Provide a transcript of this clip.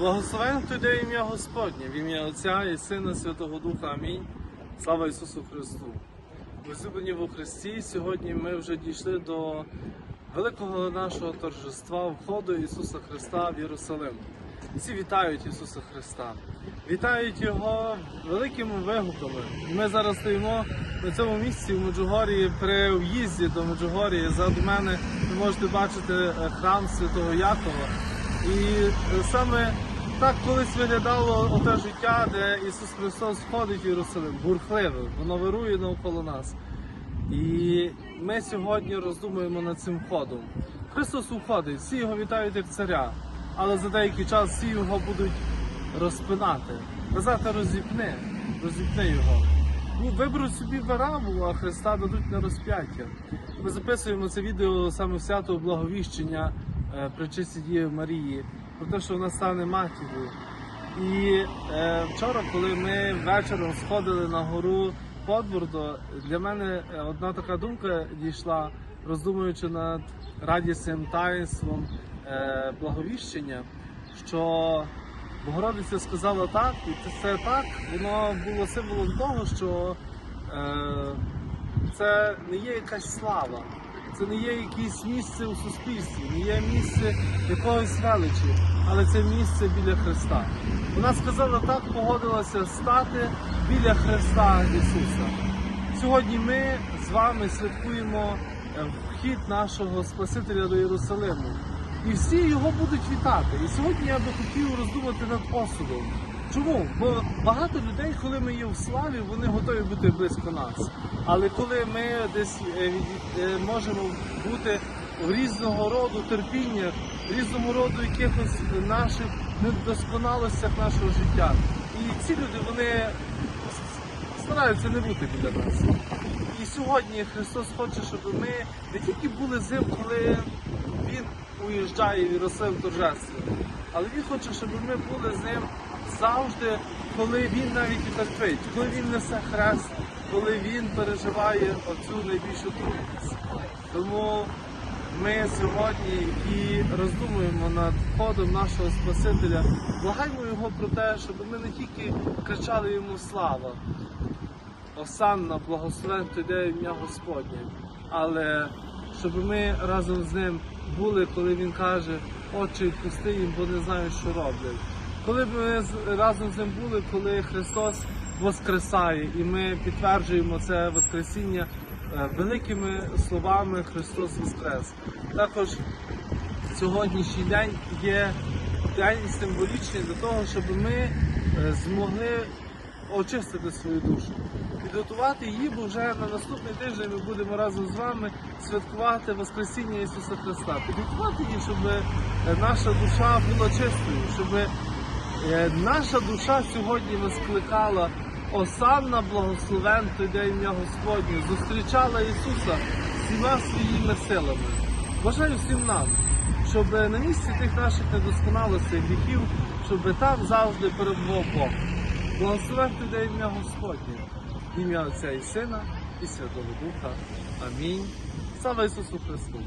Благословен хто в ім'я Господнє, в ім'я Отця і Сина Святого Духа. Амінь. Слава Ісусу Христу. Возлюблені во Христі, сьогодні ми вже дійшли до великого нашого торжества входу Ісуса Христа в Єрусалим. Всі вітають Ісуса Христа, вітають Його великими вигуками. Ми зараз стоїмо на цьому місці в Меджугорії при в'їзді до Меджугорії. Ззаду мене ви можете бачити храм Святого Якова. І саме так колись виглядало оте життя, де Ісус Христос входить в Єрусалим, бурхливе, воно вирує навколо нас. І ми сьогодні роздумуємо над цим входом. Христос уходить, всі його вітають як царя, але за деякий час всі його будуть розпинати. Казати розіпни, розіпни його. Ну, виберуть собі вараву, а Христа дадуть на розп'яття. Ми записуємо це відео саме в свято благовіщення е, Пречисті Діви Марії, про те, що вона стане матір'ю. І е, вчора, коли ми вечором сходили на гору Подбордо, для мене е, одна така думка дійшла, роздумуючи над радісним таїнством е, благовіщення, що Богородиця сказала так, і це, це так, воно було символом того, що е, це не є якась слава, це не є якесь місце у суспільстві, не є місце якогось величі, але це місце біля Христа. Вона сказала так, погодилася стати біля Христа Ісуса. Сьогодні ми з вами святкуємо е, вхід нашого Спасителя до Єрусалиму. І всі його будуть вітати. І сьогодні я би хотів роздумати над осудом. Чому? Бо багато людей, коли ми є в славі, вони готові бути близько нас. Але коли ми десь е, е, можемо бути в різного роду терпіннях, в різному роду якихось наших недосконалостях нашого життя. І ці люди вони стараються не бути біля нас. І сьогодні Христос хоче, щоб ми не тільки були з ним, коли Він уїжджає в Єрусалим торжественно, але Він хоче, щоб ми були з ним завжди, коли він навіть і терпить, коли він несе хрест, коли він переживає оцю найбільшу трудність. Тому ми сьогодні і роздумуємо над входом нашого Спасителя, благаємо його про те, щоб ми не тільки кричали йому слава, Осанна, благословен йде ім'я Господнє. Але щоб ми разом з ним були, коли він каже, Отче, відпусти їм, бо не знають, що роблять. Коли б ми разом з ним були, коли Христос воскресає, і ми підтверджуємо це Воскресіння е, великими словами Христос Воскрес. Також сьогоднішній день є день символічний для того, щоб ми е, змогли очистити свою душу, підготувати її, бо вже на наступний тиждень ми будемо разом з вами святкувати Воскресіння Ісуса Христа. Підготувати її, щоб е, наша душа була чистою, щоб наша душа сьогодні воскликала Осанна благословен, йде ім'я Господнє, зустрічала Ісуса всіма своїми силами. Бажаю всім нам, щоб на місці тих наших недосконалостей, гріхів, щоб там завжди перебував Бог. Благословен йде ім'я Господнє, ім'я Отця і Сина і Святого Духа. Амінь. Слава Ісусу Христу!